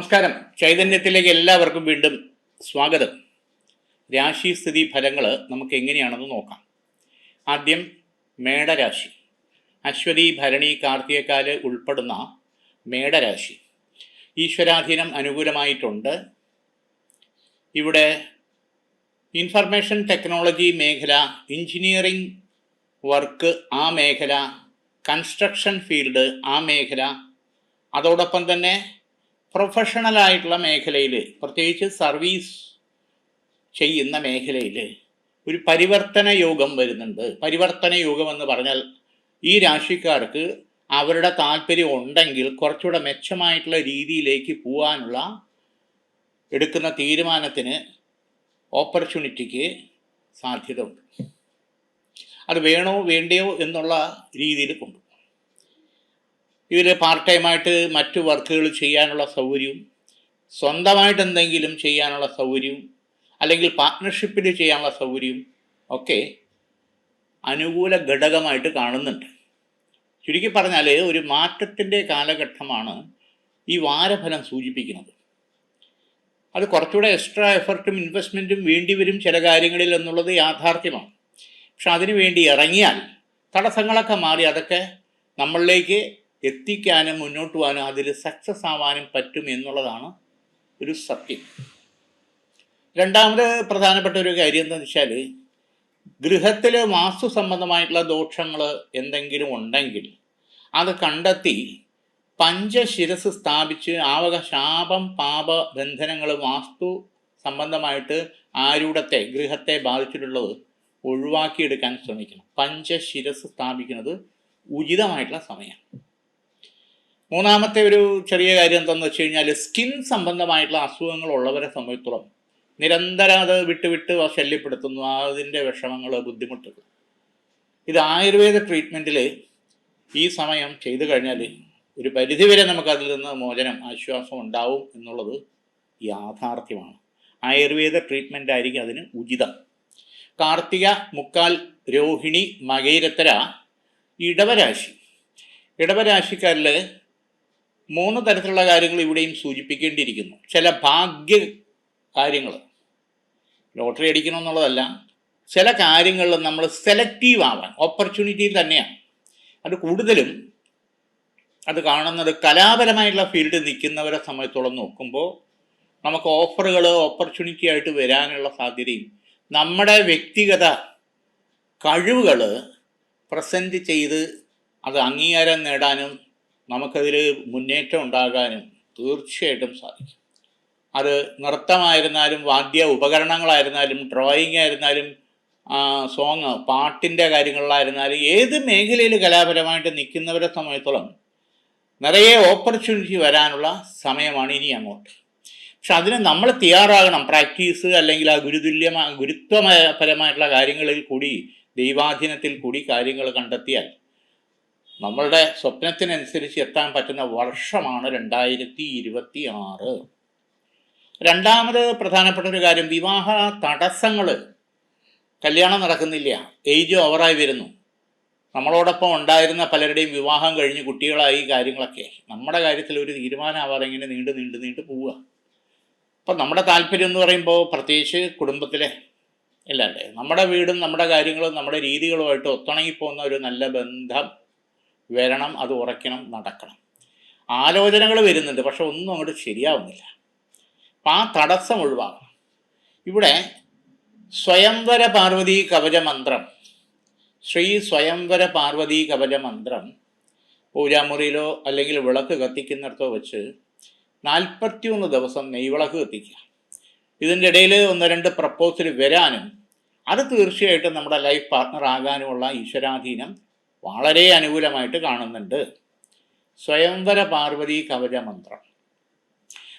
നമസ്കാരം. ചൈതന്യത്തിലേക്ക് എല്ലാവർക്കും വീണ്ടും സ്വാഗതം. രാശി സ്ഥിതി ഫലങ്ങൾ നമുക്ക് എങ്ങനെയാണെന്ന് നോക്കാം. ആദ്യം മേടരാശി. അശ്വതി ഭരണി കാർത്തികക്കാൽ ഉൾപ്പെടുന്ന മേടരാശി. ഈശ്വരാധീനം അനുകൂലമായിട്ടുണ്ട്. ഇവിടെ ഇൻഫർമേഷൻ ടെക്നോളജി മേഖല എഞ്ചിനീയറിംഗ് വർക്ക് ആ മേഖല കൺസ്ട്രക്ഷൻ ഫീൽഡ് ആ മേഖല അതോടൊപ്പം തന്നെ പ്രൊഫഷണൽ ആയിട്ടുള്ള മേഖലയിൽ പ്രത്യേകിച്ച് സർവീസ് ചെയ്യുന്ന മേഖലയിൽ ഒരു പരിവർത്തന യോഗം വരുന്നുണ്ട്. പരിവർത്തന യോഗം എന്ന് പറഞ്ഞാൽ ഈ രാശിക്കാർക്ക് അവരുടെ താല്പര്യം ഉണ്ടെങ്കിൽ കുറച്ചുകൂടെ മെച്ചമായിട്ടുള്ള രീതിയിലേക്ക് പോകാനുള്ള എടുക്കുന്ന തീരുമാനത്തിന് ഓപ്പർച്യൂണിറ്റിക്ക് സാധ്യത ഉണ്ട് അത് വേണോ വേണ്ടയോ എന്നുള്ള രീതിയിൽ കൊണ്ടുപോകും ഇതിൽ പാർട്ട് ടൈമായിട്ട് മറ്റു വർക്കുകൾ ചെയ്യാനുള്ള സൗകര്യവും സ്വന്തമായിട്ട് എന്തെങ്കിലും ചെയ്യാനുള്ള സൗകര്യവും അല്ലെങ്കിൽ പാർട്ട്ണർഷിപ്പിൽ ചെയ്യാനുള്ള സൗകര്യവും ഒക്കെ അനുകൂല ഘടകമായിട്ട് കാണുന്നുണ്ട്. ചുരുക്കി പറഞ്ഞാൽ ഒരു മാറ്റത്തിന്റെ കാലഘട്ടമാണ് ഈ വാരഫലം സൂചിപ്പിക്കുന്നത്. അത് കുറച്ചുകൂടെ എക്സ്ട്രാ എഫർട്ടും ഇൻവെസ്റ്റ്മെന്റും വേണ്ടി വരും ചില കാര്യങ്ങളിൽ എന്നുള്ളത് യാഥാർത്ഥ്യമാണ്. പക്ഷെ അതിനു വേണ്ടി ഇറങ്ങിയാൽ തടസ്സങ്ങളൊക്കെ മാറി അതൊക്കെ നമ്മളിലേക്ക് എത്തിക്കാനും മുന്നോട്ട് പോകാനും അതിൽ സക്സസ് ആവാനും പറ്റും എന്നുള്ളതാണ് ഒരു സത്യം. രണ്ടാമത് പ്രധാനപ്പെട്ട ഒരു കാര്യം എന്താണെന്ന് വെച്ചാൽ ഗൃഹത്തിൽ വാസ്തു സംബന്ധമായിട്ടുള്ള ദോഷങ്ങൾ എന്തെങ്കിലും ഉണ്ടെങ്കിൽ അത് കണ്ടെത്തി പഞ്ചശിരസ് സ്ഥാപിച്ച് ആവക ശാപം പാപ ബന്ധനങ്ങൾ വാസ്തു സംബന്ധമായിട്ട് ആരൂഢത്തെ ഗൃഹത്തെ ബാധിച്ചിട്ടുള്ളത് ഒഴിവാക്കിയെടുക്കാൻ ശ്രമിക്കണം. പഞ്ചശിരസ് സ്ഥാപിക്കുന്നത് ഉചിതമായിട്ടുള്ള സമയമാണ്. മൂന്നാമത്തെ ഒരു ചെറിയ കാര്യം എന്താണെന്ന് വെച്ച് കഴിഞ്ഞാൽ സ്കിൻ സംബന്ധമായിട്ടുള്ള അസുഖങ്ങൾ ഉള്ളവരെ സംബന്ധിച്ചോളം നിരന്തരം അത് വിട്ടുവിട്ട് വിട്ട് ശല്യപ്പെടുത്തുന്നു അതിന്റെ വിഷമങ്ങൾ ബുദ്ധിമുട്ടുകൾ ഇത് ആയുർവേദ ട്രീറ്റ്മെന്റിൽ ഈ സമയം ചെയ്തു കഴിഞ്ഞാൽ ഒരു പരിധിവരെ നമുക്കതിൽ നിന്ന് മോചനം ആശ്വാസം ഉണ്ടാവും എന്നുള്ളത് യാഥാർത്ഥ്യമാണ്. ആയുർവേദ ട്രീറ്റ്മെന്റ് ആയിരിക്കും അതിന് ഉചിതം. കാർത്തിക മുക്കാൽ രോഹിണി മകൈരത്തര ഇടവരാശി. ഇടവരാശിക്കാരിൽ മൂന്ന് തരത്തിലുള്ള കാര്യങ്ങൾ ഇവിടെയും സൂചിപ്പിക്കേണ്ടിയിരിക്കുന്നു. ചില ഭാഗ്യ കാര്യങ്ങൾ. ലോട്ടറി അടിക്കണം എന്നുള്ളതല്ല ചില കാര്യങ്ങളിൽ നമ്മൾ സെലക്റ്റീവ് ആവാൻ ഓപ്പർച്യൂണിറ്റി തന്നെയാണ്. അത് കൂടുതലും അത് കാണുന്നത് കലാപരമായിട്ടുള്ള ഫീൽഡിൽ നിൽക്കുന്നവരെ സമയത്തോളം നോക്കുമ്പോൾ നമുക്ക് ഓഫറുകൾ ഓപ്പർച്യൂണിറ്റി ആയിട്ട് വരാനുള്ള സാധ്യതയും നമ്മുടെ വ്യക്തിഗത കഴിവുകൾ പ്രസന്റ് ചെയ്ത് അത് അംഗീകാരം നേടാനും നമുക്കതിൽ മുന്നേറ്റം ഉണ്ടാകാനും തീർച്ചയായിട്ടും സാധിക്കും. അത് നൃത്തമായിരുന്നാലും വാദ്യ ഉപകരണങ്ങളായിരുന്നാലും ഡ്രോയിങ് ആയിരുന്നാലും സോങ് പാട്ടിന്റെ കാര്യങ്ങളിലായിരുന്നാലും ഏത് മേഖലയിൽ കലാപരമായിട്ട് നിൽക്കുന്നവരെ സമയത്തോളം നിറയെ ഓപ്പർച്യൂണിറ്റി വരാനുള്ള സമയമാണ് ഇനി അങ്ങോട്ട്. പക്ഷെ അതിന് നമ്മൾ തയ്യാറാകണം. പ്രാക്ടീസ് അല്ലെങ്കിൽ ആ ഗുരുതുല്യമായ ഗുരുത്വപരമായിട്ടുള്ള കാര്യങ്ങളിൽ കൂടി ദൈവാധീനത്തിൽ കൂടി കാര്യങ്ങൾ കണ്ടെത്തിയാൽ നമ്മളുടെ സ്വപ്നത്തിനനുസരിച്ച് എത്താൻ പറ്റുന്ന വർഷമാണ് രണ്ടായിരത്തി ഇരുപത്തി ആറ് രണ്ടാമത് പ്രധാനപ്പെട്ട ഒരു കാര്യം വിവാഹ തടസ്സങ്ങൾ കല്യാണം നടക്കുന്നില്ല. ഏജ് ഓവറായി വരുന്നു. നമ്മളോടൊപ്പം ഉണ്ടായിരുന്ന പലരുടെയും വിവാഹം കഴിഞ്ഞ് കുട്ടികളായി കാര്യങ്ങളൊക്കെ. നമ്മുടെ കാര്യത്തിൽ ഒരു തീരുമാനമാവാതെ ഇങ്ങനെ നീണ്ടു നീണ്ടു നീണ്ടു പോവുക. അപ്പം നമ്മുടെ താല്പര്യം എന്ന് പറയുമ്പോൾ പ്രത്യേകിച്ച് കുടുംബത്തിലെ അല്ലാണ്ട് നമ്മുടെ വീടും നമ്മുടെ കാര്യങ്ങളും നമ്മുടെ രീതികളുമായിട്ട് ഒത്തുണങ്ങി പോകുന്ന ഒരു നല്ല ബന്ധം വരണം അത് ഉറയ്ക്കണം നടക്കണം. ആലോചനകൾ വരുന്നുണ്ട് പക്ഷെ ഒന്നും അങ്ങോട്ട് ശരിയാവുന്നില്ല. അപ്പം ആ തടസ്സം ഒഴിവാക്കണം. ഇവിടെ സ്വയംവര പാർവതി കവച മന്ത്രം ശ്രീ സ്വയംവര പാർവതി കവച മന്ത്രം പൂജാമുറിയിലോ അല്ലെങ്കിൽ വിളക്ക് കത്തിക്കുന്നിടത്തോ വെച്ച് നാൽപ്പത്തിയൊന്ന് ദിവസം നെയ്വിളക്ക് കത്തിക്കുക. ഇതിന്റെ ഇടയിൽ ഒന്ന് രണ്ട് പ്രപ്പോസൽ വരാനും അത് തീർച്ചയായിട്ടും നമ്മുടെ ലൈഫ് പാർട്ണർ ആകാനുമുള്ള ഈശ്വരാധീനം വളരെ അനുകൂലമായിട്ട് കാണുന്നുണ്ട്. സ്വയംവര പാർവതി കവച മന്ത്രം.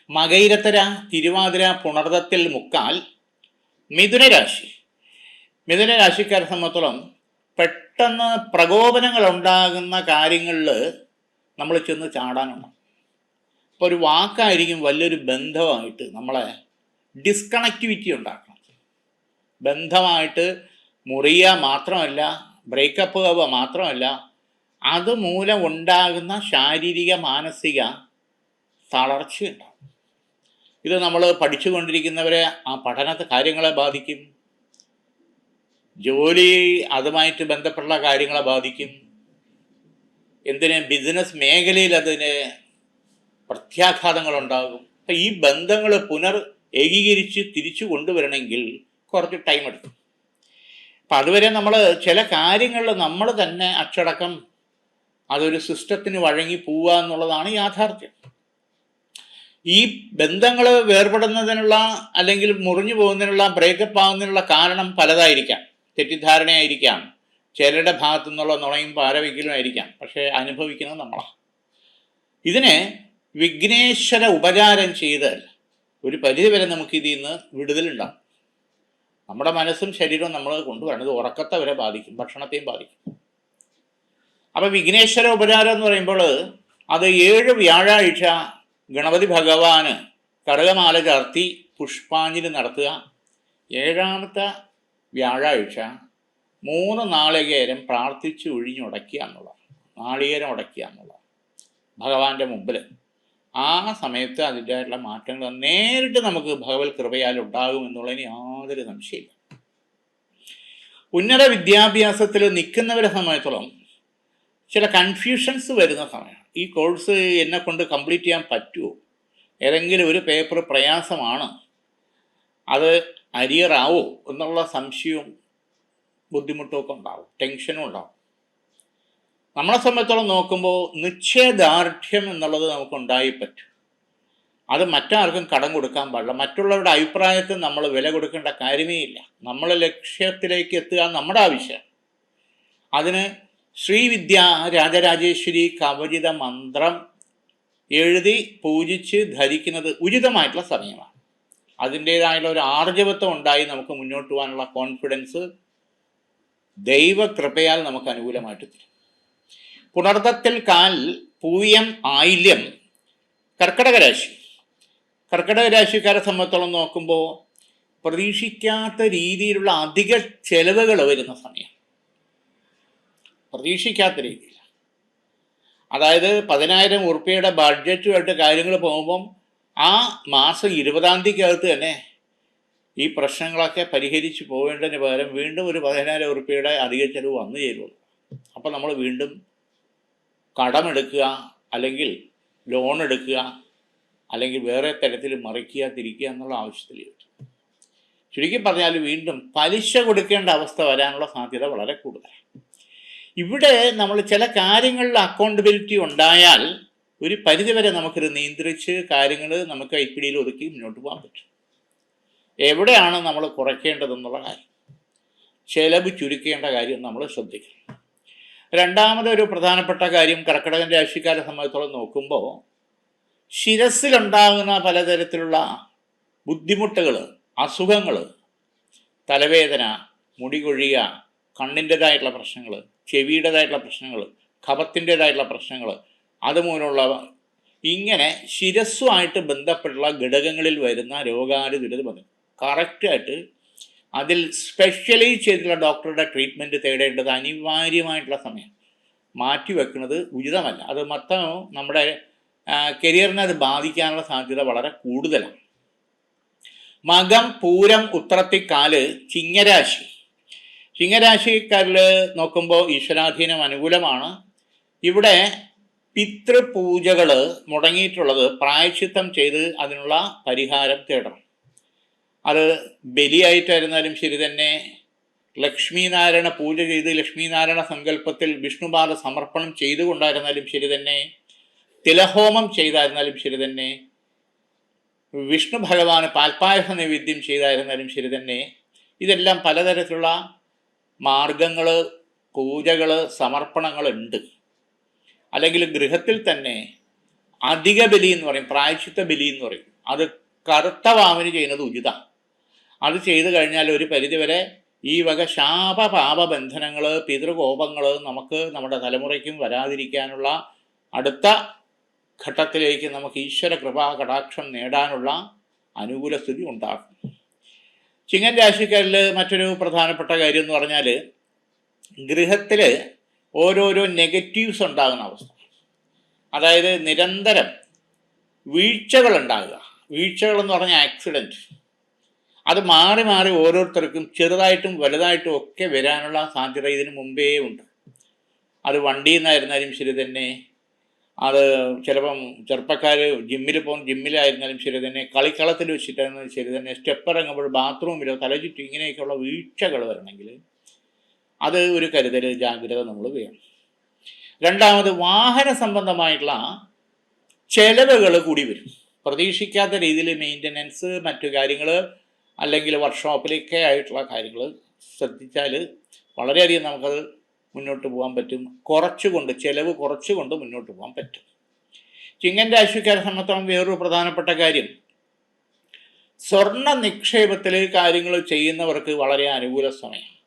മകൈരത്തര തിരുവാതിര പുണർദത്തിൽ മുക്കാൽ മിഥുനരാശി മിഥുനരാശിക്കാരെ സംബന്ധിച്ചോളം പെട്ടെന്ന് പ്രകോപനങ്ങൾ ഉണ്ടാകുന്ന കാര്യങ്ങളിൽ നമ്മൾ ചെന്ന് ചാടാനുണ്ട്. അപ്പോൾ ഒരു വാക്കായിരിക്കും വലിയൊരു ബന്ധമായിട്ട് നമ്മളെ ഡിസ്കണക്ടിവിറ്റി ഉണ്ടാക്കണം. ബന്ധമായിട്ട് മുറിയുക മാത്രമല്ല ബ്രേക്കപ്പ് അവ മാത്രമല്ല അതുമൂലം ഉണ്ടാകുന്ന ശാരീരിക മാനസിക തളർച്ചയുണ്ടാകും ഇത് നമ്മൾ പഠിച്ചുകൊണ്ടിരിക്കുന്നവരെ ആ പഠനത്തെ കാര്യങ്ങളെ ബാധിക്കും. ജോലി അതുമായിട്ട് ബന്ധപ്പെട്ട കാര്യങ്ങളെ ബാധിക്കും. എന്തിന് ബിസിനസ് മേഖലയിൽ അതിന് പ്രത്യാഘാതങ്ങളുണ്ടാകും. അപ്പം ഈ ബന്ധങ്ങൾ പുനർ ഏകീകരിച്ച് തിരിച്ചു കൊണ്ടുവരണമെങ്കിൽ കുറച്ച് ടൈം എടുക്കും. അപ്പം അതുവരെ നമ്മൾ ചില കാര്യങ്ങളിൽ നമ്മൾ തന്നെ അച്ചടക്കം അതൊരു സിസ്റ്റത്തിന് വഴങ്ങി പോവുക എന്നുള്ളതാണ് യാഥാർത്ഥ്യം. ഈ ബന്ധങ്ങൾ വേർപെടുന്നതിനുള്ള അല്ലെങ്കിൽ മുറിഞ്ഞു പോകുന്നതിനുള്ള ബ്രേക്കപ്പ് ആകുന്നതിനുള്ള കാരണം പലതായിരിക്കാം. തെറ്റിദ്ധാരണയായിരിക്കാം. ചിലരുടെ ഭാഗത്തു നിന്നുള്ള നുണയും പാരവയ്ക്കലും ആയിരിക്കാം. പക്ഷേ അനുഭവിക്കുന്നത് നമ്മളാണ് ഇതിനെ വിഘ്നേശ്വര ഉപചാരം ചെയ്താൽ ഒരു പരിധിവരെ നമുക്ക് ഇതിൽ നിന്ന് വിടുതലുണ്ടാകും. നമ്മുടെ മനസ്സും ശരീരവും നമ്മൾ കൊണ്ടുവരണം. ഇത് ഉറക്കത്തെ വരെ ബാധിക്കും ഭക്ഷണത്തെയും ബാധിക്കും. അപ്പോൾ വിഘ്നേശ്വര ഉപചാരം എന്ന് പറയുമ്പോൾ അത് ഏഴ് വ്യാഴാഴ്ച ഗണപതി ഭഗവാന് കടകമാല ചാർത്തി പുഷ്പാഞ്ജലി നടത്തുക. ഏഴാമത്തെ വ്യാഴാഴ്ച മൂന്ന് നാളികേരം പ്രാർത്ഥിച്ച് ഒഴിഞ്ഞുടക്കുക എന്നുള്ളതാണ്. നാളികേരം ഉടക്കുക എന്നുള്ളതാണ്. ഭഗവാന്റെ മുമ്പിൽ ആ സമയത്ത് അതിന്റെതായിട്ടുള്ള മാറ്റങ്ങൾ നേരിട്ട് നമുക്ക് ഭഗവത് കൃപയാൽ ഉണ്ടാകും എന്നുള്ളതിന് യാതൊരു സംശയമില്ല ഉന്നത വിദ്യാഭ്യാസത്തിൽ നിൽക്കുന്നവരെ സംബന്ധിച്ചോളം ചില കൺഫ്യൂഷൻസ് വരുന്ന സമയമാണ്. ഈ കോഴ്സ് എന്നെ കൊണ്ട് കംപ്ലീറ്റ് ചെയ്യാൻ പറ്റുമോ? ഏതെങ്കിലും ഒരു പേപ്പർ പ്രയാസമാണ്. അത് അരിയറാവോ എന്നുള്ള സംശയവും ബുദ്ധിമുട്ടും ഒക്കെ ഉണ്ടാവും. ടെൻഷനും ഉണ്ടാവും. നമ്മളെ സംബന്ധിച്ചോളം നോക്കുമ്പോൾ നിശ്ചയദാർഢ്യം എന്നുള്ളത് നമുക്ക് ഉണ്ടായി പറ്റും. അത് മറ്റാർക്കും കടം കൊടുക്കാൻ പാടില്ല. മറ്റുള്ളവരുടെ അഭിപ്രായത്തിൽ നമ്മൾ വില കൊടുക്കേണ്ട കാര്യമേ ഇല്ല നമ്മൾ ലക്ഷ്യത്തിലേക്ക് എത്തുക നമ്മുടെ ആവശ്യം അതിന് ശ്രീവിദ്യ രാജരാജേശ്വരി കവചിത മന്ത്രം എഴുതി പൂജിച്ച് ധരിക്കുന്നത് ഉചിതമായിട്ടുള്ള സമയമാണ്. അതിന്റേതായുള്ള ഒരു ആർജവത്വം ഉണ്ടായി നമുക്ക് മുന്നോട്ട് പോകാനുള്ള കോൺഫിഡൻസ് ദൈവകൃപയാൽ നമുക്ക് അനുകൂലമായിട്ട് തരും. പുണർത്തത്തിൽ കാൽ പൂയം ആയില്യം കർക്കടക രാശി. കർക്കടക രാശിക്കാരെ സംബന്ധിച്ചോളം നോക്കുമ്പോൾ പ്രതീക്ഷിക്കാത്ത രീതിയിലുള്ള അധിക ചെലവുകൾ വരുന്ന സമയം. പ്രതീക്ഷിക്കാത്ത രീതിയിൽ അതായത് പതിനായിരം ഉറുപ്പ്യയുടെ ബഡ്ജറ്റുമായിട്ട് കാര്യങ്ങൾ പോകുമ്പം ആ മാസം ഇരുപതാം തീയതിക്കകത്ത് തന്നെ ഈ പ്രശ്നങ്ങളൊക്കെ പരിഹരിച്ച് പോവേണ്ടതിന് പകരം വീണ്ടും ഒരു പതിനായിരം ഉറുപ്പ്യയുടെ അധിക ചെലവ് വന്നു ചേരുള്ളൂ. അപ്പോൾ നമ്മൾ വീണ്ടും കടമെടുക്കുക അല്ലെങ്കിൽ ലോൺ എടുക്കുക അല്ലെങ്കിൽ വേറെ തരത്തിൽ മറിക്കുക തിരിക്കുക എന്നുള്ള ആവശ്യത്തിൽ ചുരുക്കി പറഞ്ഞാൽ വീണ്ടും പലിശ കൊടുക്കേണ്ട അവസ്ഥ വരാനുള്ള സാധ്യത വളരെ കൂടുതലാണ്. ഇവിടെ നമ്മൾ ചില കാര്യങ്ങളിൽ അക്കൗണ്ടബിലിറ്റി ഉണ്ടായാൽ ഒരു പരിധിവരെ നമുക്കിത് നിയന്ത്രിച്ച് കാര്യങ്ങൾ നമുക്ക് കൈപ്പിടിയിൽ ഒതുക്കി മുന്നോട്ട് പോകാൻ പറ്റും. എവിടെയാണ് നമ്മൾ കുറയ്ക്കേണ്ടതെന്നുള്ള കാര്യം. ചെലവ് ചുരുക്കേണ്ട കാര്യം നമ്മൾ ശ്രദ്ധിക്കണം. രണ്ടാമതൊരു പ്രധാനപ്പെട്ട കാര്യം കർക്കിടകൻ രാശിക്കാരെ സംബന്ധിച്ചോളം നോക്കുമ്പോൾ ശിരസിലുണ്ടാകുന്ന പലതരത്തിലുള്ള ബുദ്ധിമുട്ടുകൾ അസുഖങ്ങൾ തലവേദന മുടി കൊഴിയുക കണ്ണിന്റെതായിട്ടുള്ള പ്രശ്നങ്ങൾ ചെവിയുടേതായിട്ടുള്ള പ്രശ്നങ്ങൾ കഫത്തിന്റെതായിട്ടുള്ള പ്രശ്നങ്ങൾ അതുമൂലമുള്ള ഇങ്ങനെ ശിരസ്സുമായിട്ട് ബന്ധപ്പെട്ടുള്ള ഘടകങ്ങളിൽ വരുന്ന രോഗാതി ദുരിതബന്ധം കറക്റ്റായിട്ട് അതിൽ സ്പെഷ്യലൈസ് ചെയ്തിട്ടുള്ള ഡോക്ടറുടെ ട്രീറ്റ്മെന്റ് തേടേണ്ടത് അനിവാര്യമായിട്ടുള്ള സമയം. മാറ്റി വെക്കുന്നത് ഉചിതമല്ല. അത് മൊത്തം നമ്മുടെ കരിയറിനെ അത് ബാധിക്കാനുള്ള സാധ്യത വളരെ കൂടുതലാണ്. മകം പൂരം ഉത്രത്തിക്കാൽ ചിങ്ങരാശി. ചിങ്ങരാശിക്കാരിൽ നോക്കുമ്പോൾ ഈശ്വരാധീനം അനുകൂലമാണ്. ഇവിടെ പിതൃപൂജകൾ മുടങ്ങിയിട്ടുള്ളത് പ്രായശ്ചിത്തം ചെയ്ത് അതിനുള്ള പരിഹാരം തേടണം. അത് ബലിയായിട്ടായിരുന്നാലും ശരി തന്നെ ലക്ഷ്മീനാരായണ പൂജ ചെയ്ത് ലക്ഷ്മീനാരായണ സങ്കല്പത്തിൽ വിഷ്ണുപാദ സമർപ്പണം ചെയ്തുകൊണ്ടായിരുന്നാലും ശരി തന്നെ തിലഹോമം ചെയ്തായിരുന്നാലും ശരി തന്നെ വിഷ്ണു ഭഗവാന് പാൽപായസ നൈവേദ്യം ചെയ്തായിരുന്നാലും ശരി തന്നെ ഇതെല്ലാം പലതരത്തിലുള്ള മാർഗങ്ങൾ പൂജകൾ സമർപ്പണങ്ങളുണ്ട്. അല്ലെങ്കിൽ ഗൃഹത്തിൽ തന്നെ അധിക ബലി എന്ന് പറയും പ്രായശിത്ത ബലി എന്ന് പറയും. അത് കറുത്ത വാമന് ചെയ്യുന്നത് ഉചിത. അത് ചെയ്തു കഴിഞ്ഞാൽ ഒരു പരിധിവരെ ഈ വക ശാപ പാപ ബന്ധനങ്ങൾ പിതൃകോപങ്ങൾ നമുക്ക് നമ്മുടെ തലമുറയ്ക്കും വരാതിരിക്കാനുള്ള അടുത്ത ഘട്ടത്തിലേക്ക് നമുക്ക് ഈശ്വര കൃപാ കടാക്ഷം നേടാനുള്ള അനുകൂല സ്ഥിതി ഉണ്ടാകും ചിങ്ങൻ രാശിക്കാരിൽ മറ്റൊരു പ്രധാനപ്പെട്ട കാര്യം എന്ന് പറഞ്ഞാൽ ഗൃഹത്തിൽ ഓരോരോ നെഗറ്റീവ്സ് ഉണ്ടാകുന്ന അവസ്ഥ. അതായത് നിരന്തരം വീഴ്ചകൾ ഉണ്ടാകുക. വീഴ്ചകൾ എന്ന് പറഞ്ഞ ആക്സിഡന്റ് അത് മാറി മാറി ഓരോരുത്തർക്കും ചെറുതായിട്ടും വലുതായിട്ടും ഒക്കെ വരാനുള്ള സാധ്യത ഇതിന് മുമ്പേ ഉണ്ട്. അത് വണ്ടിയിൽ നിന്നായിരുന്നാലും ശരി തന്നെ അത് ചിലപ്പം ചെറുപ്പക്കാർ ജിമ്മിൽ പോകും ജിമ്മിലായിരുന്നാലും ശരി തന്നെ കളിക്കളത്തിൽ വെച്ചിട്ടായിരുന്നാലും ശരി തന്നെ സ്റ്റെപ്പ് ഇറങ്ങുമ്പോൾ ബാത്റൂമിലോ തലചുറ്റും ഇങ്ങനെയൊക്കെയുള്ള വീഴ്ചകൾ വരണമെങ്കിൽ അത് ഒരു കരുതൽ ജാഗ്രത നമ്മൾ വേണം. രണ്ടാമത് വാഹന സംബന്ധമായിട്ടുള്ള ചെലവുകൾ കൂടി വരും. പ്രതീക്ഷിക്കാത്ത രീതിയിൽ മെയിന്റനൻസ് മറ്റു കാര്യങ്ങൾ അല്ലെങ്കിൽ വർക്ക്ഷോപ്പിലൊക്കെ ആയിട്ടുള്ള കാര്യങ്ങൾ ശ്രദ്ധിച്ചാൽ വളരെയധികം നമുക്കത് മുന്നോട്ട് പോകാൻ പറ്റും. കുറച്ചുകൊണ്ട് ചിലവ് കുറച്ചുകൊണ്ട് മുന്നോട്ട് പോകാൻ പറ്റും. ചിങ്ങൻ രാശിക്കാരെ സംബന്ധിച്ചോളം വേറൊരു പ്രധാനപ്പെട്ട കാര്യം. സ്വർണ നിക്ഷേപത്തിൽ കാര്യങ്ങൾ ചെയ്യുന്നവർക്ക് വളരെ അനുകൂല സമയം.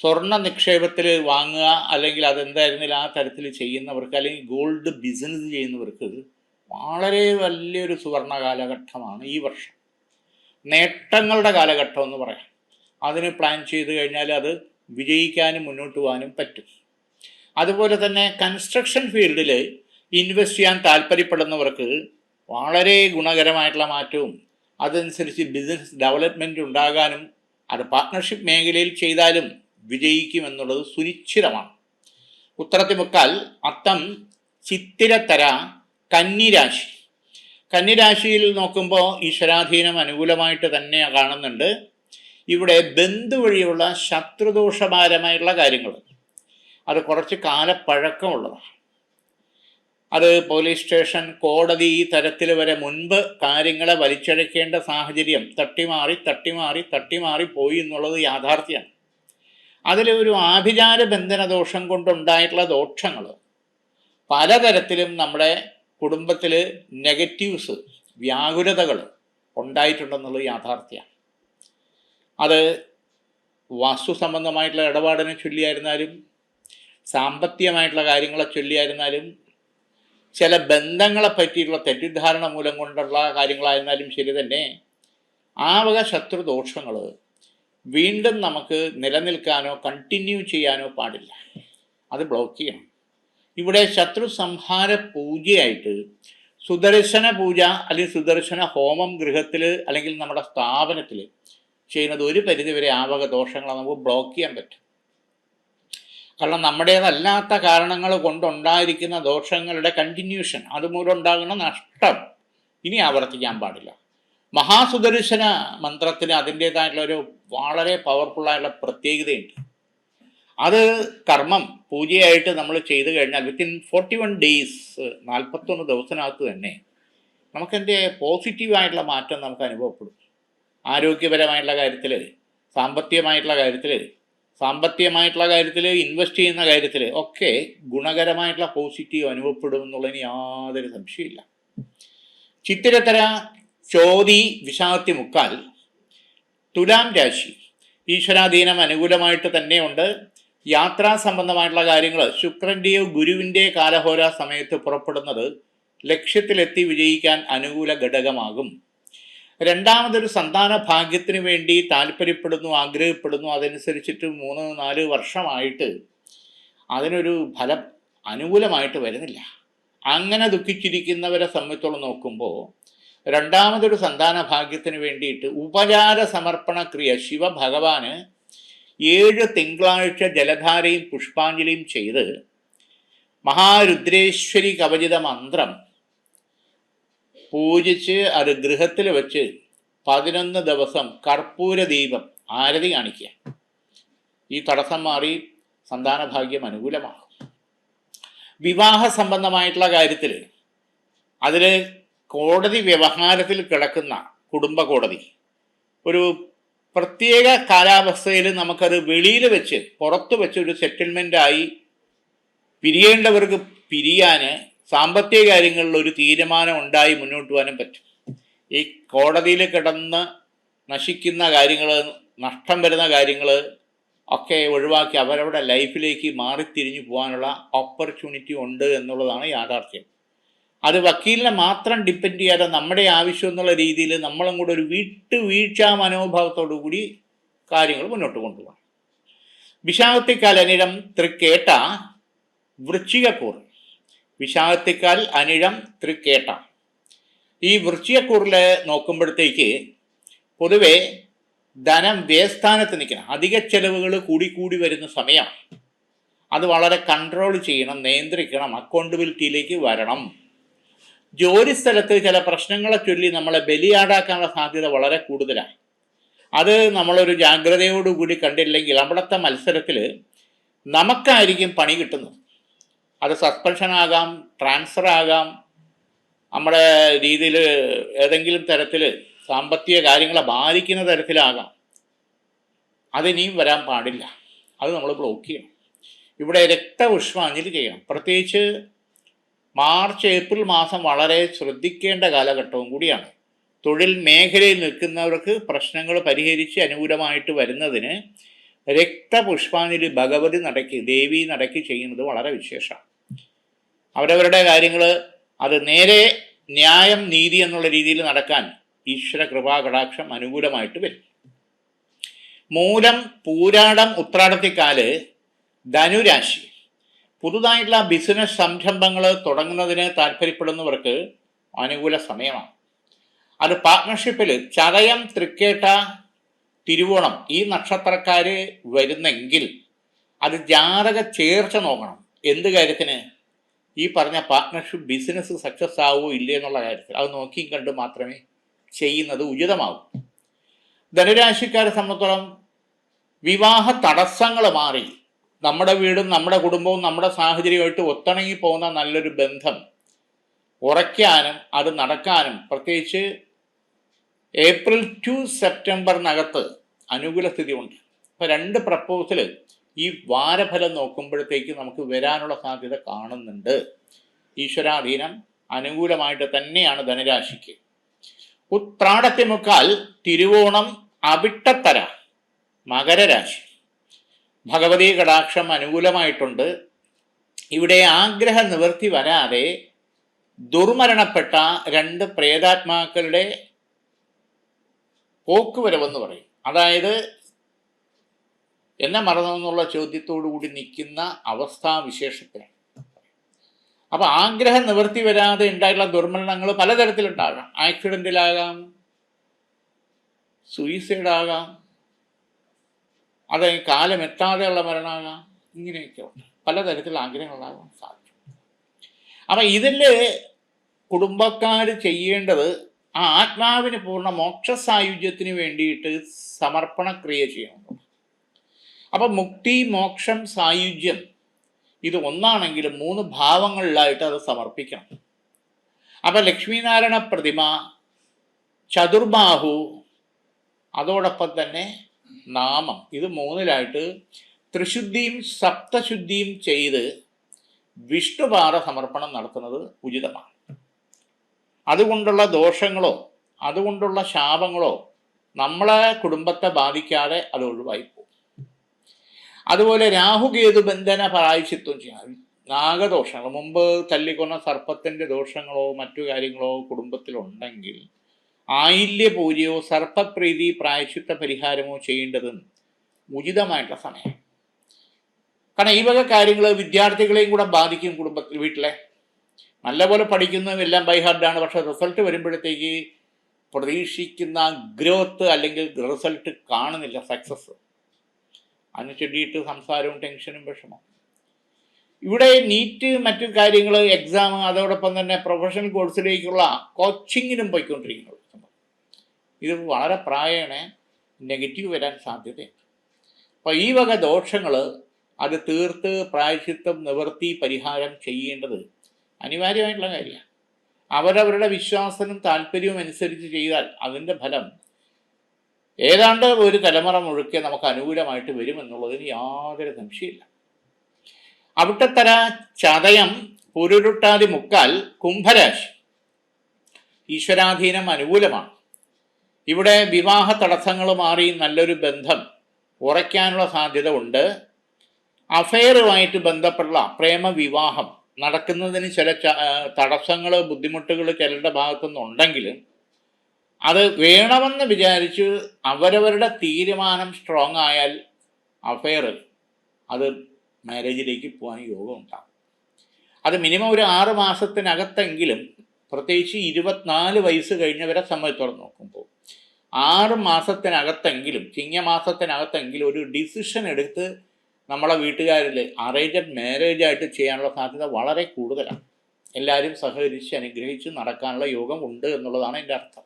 സ്വർണ നിക്ഷേപത്തിൽ വാങ്ങുക അല്ലെങ്കിൽ അതെന്തായിരുന്നില്ല ആ തരത്തിൽ ചെയ്യുന്നവർക്ക് അല്ലെങ്കിൽ ഗോൾഡ് ബിസിനസ് ചെയ്യുന്നവർക്ക് വളരെ വലിയൊരു സുവർണ കാലഘട്ടമാണ് ഈ വർഷം. നേട്ടങ്ങളുടെ കാലഘട്ടം എന്ന് പറയാം. അതിന് പ്ലാൻ ചെയ്ത് കഴിഞ്ഞാൽ അത് വിജയിക്കാനും മുന്നോട്ട് പോകാനും പറ്റും. അതുപോലെ തന്നെ കൺസ്ട്രക്ഷൻ ഫീൽഡിൽ ഇൻവെസ്റ്റ് ചെയ്യാൻ താല്പര്യപ്പെടുന്നവർക്ക് വളരെ ഗുണകരമായിട്ടുള്ള മാറ്റവും അതനുസരിച്ച് ബിസിനസ് ഡെവലപ്മെന്റ് ഉണ്ടാകാനും അത് പാർട്ട്ണർഷിപ്പ് മേഖലയിൽ ചെയ്താലും വിജയിക്കുമെന്നുള്ളത് സുനിശ്ചിതമാണ്. ഉത്തരത്തിമുക്കാൽ അത്തം ചിത്തിരത്തര കന്നിരാശി. കന്നിരാശിയിൽ നോക്കുമ്പോൾ ഈശ്വരാധീനം അനുകൂലമായിട്ട് തന്നെ കാണുന്നുണ്ട്. ഇവിടെ ബന്ധു വഴിയുള്ള ശത്രുദോഷഭാരമായിട്ടുള്ള കാര്യങ്ങൾ. അത് കുറച്ച് കാലപ്പഴക്കമുള്ളതാണ്. അത് പോലീസ് സ്റ്റേഷൻ കോടതി ഈ തരത്തിൽ വരെ മുൻപ് കാര്യങ്ങളെ വലിച്ചഴക്കേണ്ട സാഹചര്യം തട്ടിമാറി തട്ടിമാറി തട്ടിമാറി പോയി എന്നുള്ളത് യാഥാർത്ഥ്യമാണ്. അതിലെ ഒരു ആഭിചാര ബന്ധന ദോഷം കൊണ്ടുണ്ടായിട്ടുള്ള ദോഷങ്ങൾ പലതരത്തിലും നമ്മുടെ കുടുംബത്തിൽ നെഗറ്റീവ്സ് വ്യാകുലതകൾ ഉണ്ടായിട്ടുണ്ടെന്നുള്ളത് യാഥാർത്ഥ്യമാണ്. അത് വാസ്തു സംബന്ധമായിട്ടുള്ള ഇടപാടിനെ ചൊല്ലിയായിരുന്നാലും സാമ്പത്തികമായിട്ടുള്ള കാര്യങ്ങളെ ചൊല്ലിയായിരുന്നാലും ചില ബന്ധങ്ങളെ പറ്റിയിട്ടുള്ള തെറ്റിദ്ധാരണ മൂലം കൊണ്ടുള്ള കാര്യങ്ങളായിരുന്നാലും ശരി തന്നെ ആ വക ശത്രുദോഷങ്ങൾ വീണ്ടും നമുക്ക് നിലനിൽക്കാനോ കണ്ടിന്യൂ ചെയ്യാനോ പാടില്ല. അത് ബ്ലോക്ക് ചെയ്യണം. ഇവിടെ ശത്രു സംഹാര പൂജയായിട്ട് സുദർശന പൂജ അല്ലെങ്കിൽ സുദർശന ഹോമം ഗൃഹത്തിൽ അല്ലെങ്കിൽ നമ്മുടെ സ്ഥാപനത്തിൽ ചെയ്യുന്നത് ഒരു പരിധിവരെ ആ വക ദോഷങ്ങളെ നമുക്ക് ബ്ലോക്ക് ചെയ്യാൻ പറ്റും. കാരണം നമ്മുടേതല്ലാത്ത കാരണങ്ങൾ കൊണ്ടുണ്ടായിരിക്കുന്ന ദോഷങ്ങളുടെ കണ്ടിന്യൂഷൻ അതുമൂലം ഉണ്ടാകുന്ന നഷ്ടം ഇനി ആവർത്തിക്കാൻ പാടില്ല. മഹാസുദർശന മന്ത്രത്തിന് അതിന്റേതായിട്ടുള്ള ഒരു വളരെ പവർഫുള്ളായിട്ടുള്ള പ്രത്യേകതയുണ്ട്. അത് കർമ്മം പൂജയായിട്ട് നമ്മൾ ചെയ്തു കഴിഞ്ഞാൽ വിത്തിൻ ഫോർട്ടി വൺ ഡേയ്സ് നാൽപ്പത്തൊന്ന് ദിവസത്തിനകത്ത് തന്നെ നമുക്കതിന്റെ പോസിറ്റീവായിട്ടുള്ള മാറ്റം നമുക്ക് അനുഭവപ്പെടും. ആരോഗ്യപരമായിട്ടുള്ള കാര്യത്തിൽ സാമ്പത്തികമായിട്ടുള്ള കാര്യത്തിൽ സാമ്പത്തികമായിട്ടുള്ള കാര്യത്തിൽ ഇൻവെസ്റ്റ് ചെയ്യുന്ന കാര്യത്തിൽ ഒക്കെ ഗുണകരമായിട്ടുള്ള പോസിറ്റീവ് അനുഭവപ്പെടും എന്നുള്ളതിന് യാതൊരു സംശയമില്ല ചിത്തിരത്തര ചോതി വിശാഖത്തി മുക്കാൽ തുലാം രാശി ഈശ്വരാധീനം അനുകൂലമായിട്ട് തന്നെയുണ്ട് യാത്രാ സംബന്ധമായിട്ടുള്ള കാര്യങ്ങൾ ശുക്രന്റെയോ ഗുരുവിന്റെ കാലഹോര സമയത്ത് പുറപ്പെടുന്നത് ലക്ഷ്യത്തിലെത്തി വിജയിക്കാൻ അനുകൂല ഘടകമാകും. രണ്ടാമതൊരു സന്താന ഭാഗ്യത്തിന് വേണ്ടി താല്പര്യപ്പെടുന്നു ആഗ്രഹപ്പെടുന്നു. അതനുസരിച്ചിട്ട് മൂന്ന് നാല് വർഷമായിട്ട് അതിനൊരു ഫലം അനുകൂലമായിട്ട് വരുന്നില്ല. അങ്ങനെ ദുഃഖിച്ചിരിക്കുന്നവരെ സംബന്ധിച്ചോളം നോക്കുമ്പോൾ രണ്ടാമതൊരു സന്താന ഭാഗ്യത്തിന് വേണ്ടിയിട്ട് ഉപചാര സമർപ്പണ ക്രിയ ശിവഭഗവാന് ഏഴ് തിങ്കളാഴ്ച ജലധാരയും പുഷ്പാഞ്ജലിയും ചെയ്ത് മഹാരുദ്രേശ്വരി കവചിത മന്ത്രം പൂജിച്ച് അത് ഗൃഹത്തിൽ വെച്ച് പതിനൊന്ന് ദിവസം കർപ്പൂര ദീപം ആരതി കാണിക്കുക. ഈ തടസ്സം മാറി സന്താന ഭാഗ്യം അനുകൂലമാകും. വിവാഹ സംബന്ധമായിട്ടുള്ള കാര്യത്തിൽ അതിൽ കോടതി വ്യവഹാരത്തിൽ കിടക്കുന്ന കുടുംബ കോടതി ഒരു പ്രത്യേക കാലാവസ്ഥയിൽ നമുക്കത് വെളിയിൽ വെച്ച് പുറത്ത് വെച്ച് ഒരു സെറ്റിൽമെന്റായി പിരിയേണ്ടവർക്ക് പിരിയാൻ സാമ്പത്തിക കാര്യങ്ങളിൽ ഒരു തീരുമാനം ഉണ്ടായി മുന്നോട്ട് പോകാനും പറ്റും. ഈ കോടതിയിൽ കിടന്ന് നശിക്കുന്ന കാര്യങ്ങൾ നഷ്ടം വരുന്ന കാര്യങ്ങൾ ഒക്കെ ഒഴിവാക്കി അവരവരുടെ ലൈഫിലേക്ക് മാറിത്തിരിഞ്ഞു പോകാനുള്ള ഓപ്പർച്യൂണിറ്റി ഉണ്ട് എന്നുള്ളതാണ് യാഥാർത്ഥ്യം. അത് വക്കീലിനെ മാത്രം ഡിപ്പെൻഡ് ചെയ്യാതെ നമ്മുടെ ആവശ്യം എന്നുള്ള രീതിയിൽ നമ്മളും കൂടെ ഒരു വീട്ടുവീഴ്ച മനോഭാവത്തോടു കൂടി കാര്യങ്ങൾ മുന്നോട്ട് കൊണ്ടുപോകണം. വിശാഖത്തിക്കാലനിടം തൃക്കേട്ട വൃശ്ചികക്കൂർ വിശാഖത്തിക്കാൽ അനിഴം തൃക്കേട്ട. ഈ വൃക്ഷിയക്കൂറിൽ നോക്കുമ്പോഴത്തേക്ക് പൊതുവെ ധനം വ്യയസ്ഥാനത്ത് നിൽക്കണം. അധിക ചെലവുകൾ കൂടിക്കൂടി വരുന്ന സമയം അത് വളരെ കൺട്രോൾ ചെയ്യണം നിയന്ത്രിക്കണം അക്കൗണ്ടബിലിറ്റിയിലേക്ക് വരണം. ജോലി സ്ഥലത്ത് ചില പ്രശ്നങ്ങളെ ചൊല്ലി നമ്മളെ ബലിയാടാക്കാനുള്ള സാധ്യത വളരെ കൂടുതലാണ്. അത് നമ്മളൊരു ജാഗ്രതയോടുകൂടി കണ്ടില്ലെങ്കിൽ അവിടുത്തെ മത്സരത്തിൽ നമുക്കായിരിക്കും പണി കിട്ടുന്നത്. അത് സസ്പെൻഷൻ ആകാം ട്രാൻസ്ഫർ ആകാം നമ്മുടെ രീതിയിൽ ഏതെങ്കിലും തരത്തിൽ സാമ്പത്തിക കാര്യങ്ങളെ ബാധിക്കുന്ന തരത്തിലാകാം. അതിനിയും വരാൻ പാടില്ല. അത് നമ്മൾ ബ്ലോക്ക് ചെയ്യണം. ഇവിടെ രക്തപുഷ്പാഞ്ജലി ചെയ്യണം. പ്രത്യേകിച്ച് മാർച്ച് ഏപ്രിൽ മാസം വളരെ ശ്രദ്ധിക്കേണ്ട കാലഘട്ടവും കൂടിയാണ്. തൊഴിൽ മേഖലയിൽ നിൽക്കുന്നവർക്ക് പ്രശ്നങ്ങൾ പരിഹരിച്ച് അനുകൂലമായിട്ട് വരുന്നതിന് രക്തപുഷ്പാഞ്ജലി ഭഗവതി നടക്കി ദേവി നടക്കി ചെയ്യുന്നത് വളരെ വിശേഷമാണ്. അവരവരുടെ കാര്യങ്ങൾ അത് നേരെ ന്യായം നീതി എന്നുള്ള രീതിയിൽ നടക്കാൻ ഈശ്വര കൃപാ കൃപാകടാക്ഷം അനുകൂലമായിട്ട് വരും. മൂലം പൂരാടം ഉത്രാടത്തിക്കാൽ ധനുരാശി പുതുതായിട്ടുള്ള ബിസിനസ് സംരംഭങ്ങൾ തുടങ്ങുന്നതിന് താല്പര്യപ്പെടുന്നവർക്ക് അനുകൂല സമയമാണ്. അത് പാർട്ണർഷിപ്പിൽ ചതയം തൃക്കേട്ട തിരുവോണം ഈ നക്ഷത്രക്കാര് വരുന്നെങ്കിൽ അത് ജാതക ചേർച്ച നോക്കണം. എന്ത് കാര്യത്തിന്? ഈ പറഞ്ഞ പാർട്ട്ണർഷിപ്പ് ബിസിനസ് സക്സസ് ആവുമോ ഇല്ലേ എന്നുള്ള കാര്യത്തിൽ അത് നോക്കിയും കണ്ട് മാത്രമേ ചെയ്യുന്നത് ഉചിതമാവും. ധനുരാശിക്കാരെ സംബന്ധിച്ചോളം വിവാഹ തടസ്സങ്ങൾ മാറി നമ്മുടെ വീടും നമ്മുടെ കുടുംബവും നമ്മുടെ സാഹചര്യമായിട്ട് ഒത്തിണങ്ങി പോകുന്ന നല്ലൊരു ബന്ധം ഉറയ്ക്കാനും അത് നടക്കാനും പ്രത്യേകിച്ച് ഏപ്രിൽ ടു സെപ്റ്റംബറിനകത്ത് അനുകൂല സ്ഥിതി ഉണ്ട് അപ്പോൾ രണ്ട് പ്രപ്പോസൽ ഈ വാരഫലം നോക്കുമ്പോഴത്തേക്ക് നമുക്ക് വരാനുള്ള സാധ്യത കാണുന്നുണ്ട്. ഈശ്വരാധീനം അനുകൂലമായിട്ട് തന്നെയാണ് ധനരാശിക്ക്. ധനുരാശിക്ക് ഉത്രാടത്തിമുക്കാൽ തിരുവോണം അവിട്ടത്തര മകരരാശി. ഭഗവതി കടാക്ഷം അനുകൂലമായിട്ടുണ്ട്. ഇവിടെ ആഗ്രഹ നിവൃത്തി വരാതെ ദുർമരണപ്പെട്ട രണ്ട് പ്രേതാത്മാക്കളുടെ പോക്കുവരവെന്ന് പറയും. അതായത് എന്നെ മറന്നെന്നുള്ള ചോദ്യത്തോടു കൂടി നിൽക്കുന്ന അവസ്ഥാവിശേഷത്തിലാണ് അപ്പൊ ആഗ്രഹം നിവർത്തി വരാതെ ഉണ്ടായിട്ടുള്ള ദുർമരണങ്ങൾ പലതരത്തിലുണ്ടാകാം. ആക്സിഡന്റിലാകാം സൂയിസൈഡ് ആകാം അത് കാലം എത്താതെയുള്ള മരണമാകാം ഇങ്ങനെയൊക്കെ ഉണ്ട്. പലതരത്തിൽ ആഗ്രഹങ്ങളാകാൻ സാധിക്കും. അപ്പം ഇതിൽ കുടുംബക്കാർ ചെയ്യേണ്ടത് ആ ആത്മാവിന് പൂർണ മോക്ഷ സായുജ്യത്തിന് വേണ്ടിയിട്ട് സമർപ്പണക്രിയ ചെയ്യണം. അപ്പം മുക്തി മോക്ഷം സായുജ്യം ഇത് ഒന്നാണെങ്കിലും മൂന്ന് ഭാവങ്ങളിലായിട്ട് അത് സമർപ്പിക്കണം. അപ്പം ലക്ഷ്മീനാരായണ പ്രതിമ ചതുർബാഹു അതോടൊപ്പം തന്നെ നാമം. ഇത് മൂന്നിലായിട്ട് ത്രിശുദ്ധിയും സപ്തശുദ്ധിയും ചെയ്ത് വിഷ്ണുപാറ സമർപ്പണം നടത്തുന്നത് ഉചിതമാണ്. അതുകൊണ്ടുള്ള ദോഷങ്ങളോ അതുകൊണ്ടുള്ള ശാപങ്ങളോ നമ്മളെ കുടുംബത്തെ ബാധിക്കാതെ അത് ഒഴിവായി പോകും അതുപോലെ രാഹുകേതു ബന്ധന പ്രായശിത്വം ചെയ്യാം. നാഗദോഷങ്ങൾ മുമ്പ് തല്ലിക്കൊന്ന സർപ്പത്തിന്റെ ദോഷങ്ങളോ മറ്റു കാര്യങ്ങളോ കുടുംബത്തിലുണ്ടെങ്കിൽ ആയില്യ പൂജയോ സർപ്പപ്രീതി പ്രായശിത്വ പരിഹാരമോ ചെയ്യേണ്ടതും ഉചിതമായിട്ടുള്ള സമയം. കാരണം ഈ വക കാര്യങ്ങൾ വിദ്യാർത്ഥികളെയും കൂടെ ബാധിക്കും കുടുംബത്തിൽ വീട്ടിലെ. നല്ലപോലെ പഠിക്കുന്നതും എല്ലാം ബൈഹാർഡാണ് പക്ഷെ റിസൾട്ട് വരുമ്പോഴത്തേക്ക് പ്രതീക്ഷിക്കുന്ന ഗ്രോത്ത് അല്ലെങ്കിൽ റിസൾട്ട് കാണുന്നില്ല സക്സസ് അതിന് ചൊല്ലിയിട്ട് സംസാരവും ടെൻഷനും വിഷമം. ഇവിടെ നീറ്റ് മറ്റു കാര്യങ്ങൾ എക്സാം അതോടൊപ്പം തന്നെ പ്രൊഫഷണൽ കോഴ്സിലേക്കുള്ള കോച്ചിങ്ങിനും പോയിക്കൊണ്ടിരിക്കുന്നു. ഇത് വളരെ പ്രായണ നെഗറ്റീവ് വരാൻ സാധ്യതയുണ്ട്. അപ്പോൾ ഈ വക ദോഷങ്ങൾ അത് തീർത്ത് പ്രായശിത്വം നിവർത്തി പരിഹാരം ചെയ്യേണ്ടത് അനിവാര്യമായിട്ടുള്ള കാര്യമാണ്. അവരവരുടെ വിശ്വാസനും താല്പര്യവും അനുസരിച്ച് ചെയ്താൽ അതിന്റെ ഫലം ഏതാണ്ട് ഒരു തലമുറ മുഴുക്കെ നമുക്ക് അനുകൂലമായിട്ട് വരുമെന്നുള്ളതിന് യാതൊരു സംശയമില്ല അവിട്ടത്തര ചതയം പുരുരുട്ടാതി മുക്കാൽ കുംഭരാശി. ഈശ്വരാധീനം അനുകൂലമാണ്. ഇവിടെ വിവാഹ തടസ്സങ്ങൾ മാറി നല്ലൊരു ബന്ധം ഉറയ്ക്കാനുള്ള സാധ്യത ഉണ്ട്. അഫെയറുമായിട്ട് ബന്ധപ്പെട്ട പ്രേമവിവാഹം നടക്കുന്നതിന് ചില തടസ്സങ്ങൾ ബുദ്ധിമുട്ടുകൾ ചിലരുടെ ഭാഗത്തുനിന്നുണ്ടെങ്കിലും അത് വേണമെന്ന് വിചാരിച്ച് അവരവരുടെ തീരുമാനം സ്ട്രോങ് ആയാൽ അഫെയർ അത് മാരേജിലേക്ക് പോകാൻ യോഗം ഉണ്ടാകും. അത് മിനിമം ഒരു ആറ് മാസത്തിനകത്തെങ്കിലും പ്രത്യേകിച്ച് ഇരുപത്തിനാല് വയസ്സ് കഴിഞ്ഞവരെ സംബന്ധിച്ചോളം നോക്കുമ്പോൾ ആറ് മാസത്തിനകത്തെങ്കിലും ചിങ്ങമാസത്തിനകത്തെങ്കിലും ഒരു ഡിസിഷൻ എടുത്ത് നമ്മളെ വീട്ടുകാരിൽ അറേഞ്ച്ഡ് മാരേജ് ആയിട്ട് ചെയ്യാനുള്ള സാധ്യത വളരെ കൂടുതലാണ്. എല്ലാവരും സഹകരിച്ച് അനുഗ്രഹിച്ച് നടക്കാനുള്ള യോഗം ഉണ്ട് എന്നുള്ളതാണ് എന്റെ അർത്ഥം.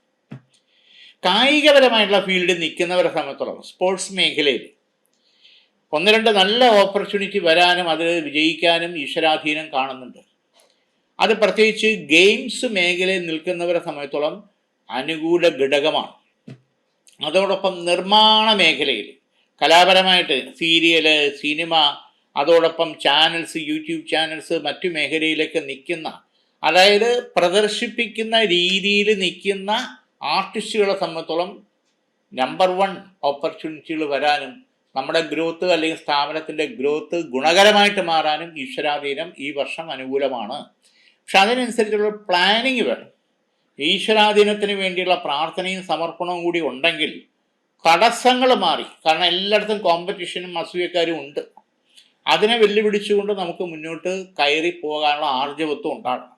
കായികപരമായിട്ടുള്ള ഫീൽഡിൽ നിൽക്കുന്നവരെ സംബന്ധിച്ചോളം സ്പോർട്സ് മേഖലയിൽ ഒന്ന് രണ്ട് നല്ല ഓപ്പർച്യൂണിറ്റി വരാനും അത് വിജയിക്കാനും ഈശ്വരാധീനം കാണുന്നുണ്ട്. അത് പ്രത്യേകിച്ച് ഗെയിംസ് മേഖലയിൽ നിൽക്കുന്നവരെ സംബന്ധിച്ചോളം അനുകൂല ഘടകമാണ്. അതോടൊപ്പം നിർമ്മാണ മേഖലയിൽ കലാപരമായിട്ട് സീരിയൽ സിനിമ അതോടൊപ്പം ചാനൽസ് യൂട്യൂബ് ചാനൽസ് മറ്റു മേഖലയിലൊക്കെ നിൽക്കുന്ന അതായത് പ്രദർശിപ്പിക്കുന്ന രീതിയിൽ നിൽക്കുന്ന ആർട്ടിസ്റ്റുകളെ സംബന്ധിച്ചോളം നമ്പർ വൺ ഓപ്പർച്യൂണിറ്റികൾ വരാനും നമ്മുടെ ഗ്രോത്ത് അല്ലെങ്കിൽ സ്ഥാപനത്തിന്റെ ഗ്രോത്ത് ഗുണകരമായിട്ട് മാറാനും ഈശ്വരാധീനം ഈ വർഷം അനുകൂലമാണ്. പക്ഷെ അതിനനുസരിച്ചുള്ള പ്ലാനിങ് വേണം. ഈശ്വരാധീനത്തിന് വേണ്ടിയുള്ള പ്രാർത്ഥനയും സമർപ്പണവും കൂടി ഉണ്ടെങ്കിൽ തടസ്സങ്ങൾ മാറി. കാരണം എല്ലായിടത്തും കോമ്പറ്റീഷനും അസൂയക്കാരും ഉണ്ട്. അതിനെ വെല്ലുവിളിച്ചുകൊണ്ട് നമുക്ക് മുന്നോട്ട് കയറി പോകാനുള്ള ആർജവത്വം ഉണ്ടാകണം.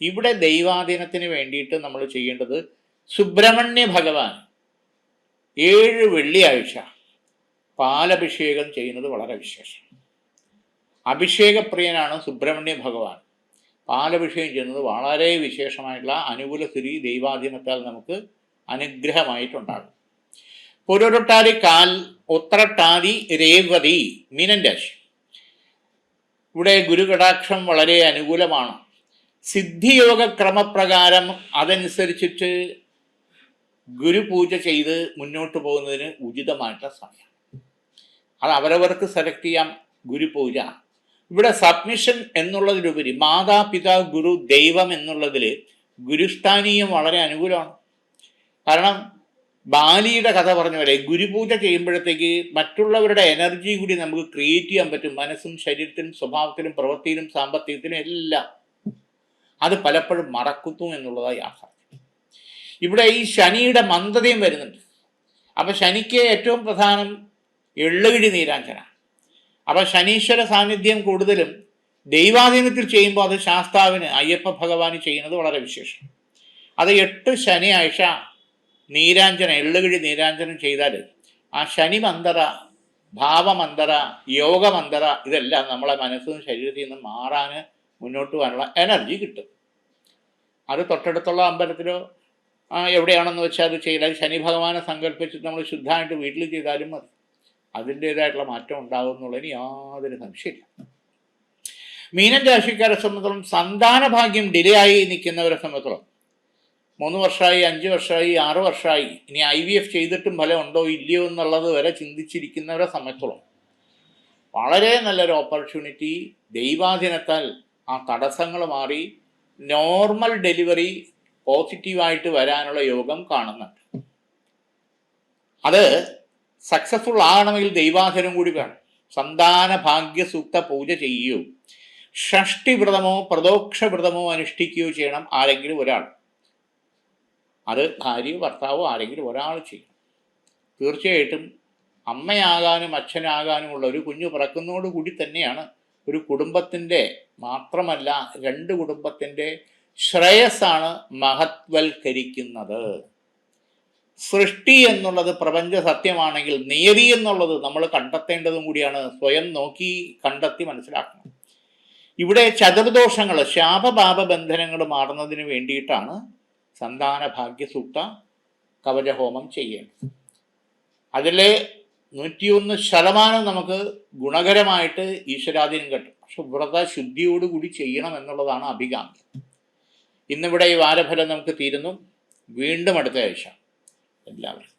ഇവിടെ ദൈവാധീനത്തിന് വേണ്ടിയിട്ട് നമ്മൾ ചെയ്യേണ്ടത് സുബ്രഹ്മണ്യ ഭഗവാൻ ഏഴ് വെള്ളിയാഴ്ച പാലഭിഷേകം ചെയ്യുന്നത് വളരെ വിശേഷം. അഭിഷേകപ്രിയനാണ് സുബ്രഹ്മണ്യ ഭഗവാൻ. പാലഭിഷേകം ചെയ്യുന്നത് വളരെ വിശേഷമായിട്ടുള്ള അനുകൂല സ്ഥിതി ദൈവാധീനത്താൽ നമുക്ക് അനുഗ്രഹമായിട്ടുണ്ടാകും. പുരുരുട്ടാതി കാൽ ഉത്രട്ടാതി രേവതി മീനൻ രാശി. ഇവിടെ ഗുരുകടാക്ഷം വളരെ അനുകൂലമാണ്. സിദ്ധിയോഗ ക്രമപ്രകാരം അതനുസരിച്ചിട്ട് ഗുരുപൂജ ചെയ്ത് മുന്നോട്ട് പോകുന്നതിന് ഉചിതമായിട്ടുള്ള സമയം. അത് അവരവർക്ക് സെലക്ട് ചെയ്യാം ഗുരുപൂജ. ഇവിടെ സബ്മിഷൻ എന്നുള്ളതിലുപരി മാതാപിതാ ഗുരു ദൈവം എന്നുള്ളതിൽ ഗുരുസ്ഥാനീയം വളരെ അനുകൂലമാണ്. കാരണം ബാലിയുടെ കഥ പറഞ്ഞ പോലെ ഗുരുപൂജ ചെയ്യുമ്പോഴത്തേക്ക് മറ്റുള്ളവരുടെ എനർജി കൂടി നമുക്ക് ക്രിയേറ്റ് ചെയ്യാൻ പറ്റും. മനസ്സും ശരീരത്തിലും സ്വഭാവത്തിലും പ്രവൃത്തിയിലും സാമ്പത്തികത്തിലും എല്ലാം. അത് പലപ്പോഴും മറക്കുന്നു എന്നുള്ളതാണ് യാഥാർത്ഥ്യം ഇവിടെ ഈ ശനിയുടെ മന്ദതയും വരുന്നുണ്ട്. അപ്പം ശനിക്ക് ഏറ്റവും പ്രധാനം എള്ളുകിടി നീരാഞ്ജന അപ്പം ശനീശ്വര സാന്നിധ്യം കൂടുതലും ദൈവാധീനത്തിൽ ചെയ്യുമ്പോൾ അത് ശാസ്താവിന് അയ്യപ്പ ഭഗവാന് ചെയ്യുന്നത് വളരെ വിശേഷം. അത് എട്ട് ശനിയാഴ്ച നീരാഞ്ജന എള്ളുകിഴി നീരാഞ്ജനം ചെയ്താൽ ആ ശനി മന്ദറ ഭാവമന്ദറ യോഗമന്ദറ ഇതെല്ലാം നമ്മളെ മനസ്സിൽ നിന്നും ശരീരത്തിൽ നിന്നും മാറാൻ മുന്നോട്ട് പോകാനുള്ള എനർജി കിട്ടും. അത് തൊട്ടടുത്തുള്ള അമ്പലത്തിലോ എവിടെയാണെന്ന് വെച്ചാൽ അത് ചെയ്താൽ ശനി ഭഗവാനെ സങ്കല്പിച്ചിട്ട് നമ്മൾ ശുദ്ധമായിട്ട് വീട്ടിൽ ചെയ്താലും മതി. അതിന്റേതായിട്ടുള്ള മാറ്റം ഉണ്ടാകും എന്നുള്ളതിന് യാതൊരു സംശയമില്ല മീനൻ രാശിക്കാരെ സംബന്ധിച്ചോളം സന്താന ഭാഗ്യം ഡിലേ ആയി നിൽക്കുന്നവരെ സംബന്ധിച്ചോളം മൂന്ന് വർഷമായി അഞ്ച് വർഷമായി ആറ് വർഷമായി ഇനി ഐ വി എഫ് ചെയ്തിട്ടും ഫലം ഉണ്ടോ ഇല്ലയോ എന്നുള്ളത് വരെ ചിന്തിച്ചിരിക്കുന്നവരെ സംബന്ധിച്ചോളം വളരെ നല്ലൊരു ഓപ്പർച്യൂണിറ്റി ദൈവാധീനത്താൽ ആ തടസ്സങ്ങൾ മാറി നോർമൽ ഡെലിവറി പോസിറ്റീവായിട്ട് വരാനുള്ള യോഗം കാണുന്നുണ്ട്. അത് സക്സസ്ഫുൾ ആകണമെങ്കിൽ ദൈവാധീനം കൂടി വേണം. സന്താന ഭാഗ്യസൂക്ത പൂജ ചെയ്യുകയോ ഷഷ്ടി വ്രതമോ പ്രദോക്ഷ വ്രതമോ അനുഷ്ഠിക്കുകയോ ചെയ്യണം ആരെങ്കിലും ഒരാൾ. അത് ഭാര്യയോ ഭർത്താവോ ആരെങ്കിലും ഒരാൾ ചെയ്യണം. തീർച്ചയായിട്ടും അമ്മയാകാനും അച്ഛനാകാനും ഉള്ള ഒരു കുഞ്ഞു പിറക്കുന്നതോടുകൂടി തന്നെയാണ് ഒരു കുടുംബത്തിന്റെ മാത്രമല്ല രണ്ട് കുടുംബത്തിന്റെ ശ്രേയസ്സാണ് മഹത്വൽക്കരിക്കുന്നത്. സൃഷ്ടി എന്നുള്ളത് പ്രപഞ്ച സത്യമാണെങ്കിൽ നിയതി എന്നുള്ളത് നമ്മൾ കണ്ടെത്തേണ്ടതും കൂടിയാണ്. സ്വയം നോക്കി കണ്ടെത്തി മനസ്സിലാക്കണം. ഇവിടെ ചതുർദോഷങ്ങൾ ശാപപാപ ബന്ധനങ്ങൾ മാറുന്നതിന് വേണ്ടിയിട്ടാണ് സന്താന ഭാഗ്യസൂക്ത കവചഹോമം ചെയ്യേണ്ടത്. അതിലെ നൂറ്റിയൊന്ന് ശതമാനം നമുക്ക് ഗുണകരമായിട്ട് ഈശ്വരാധീനം കിട്ടും. പക്ഷെ വ്രത ശുദ്ധിയോടുകൂടി ചെയ്യണം എന്നുള്ളതാണ് അഭികാമ്യം. ഇന്നിവിടെ ഈ വാരഫലം നമുക്ക് തീരുന്നു. വീണ്ടും അടുത്ത ആഴ്ച. എല്ലാവർക്കും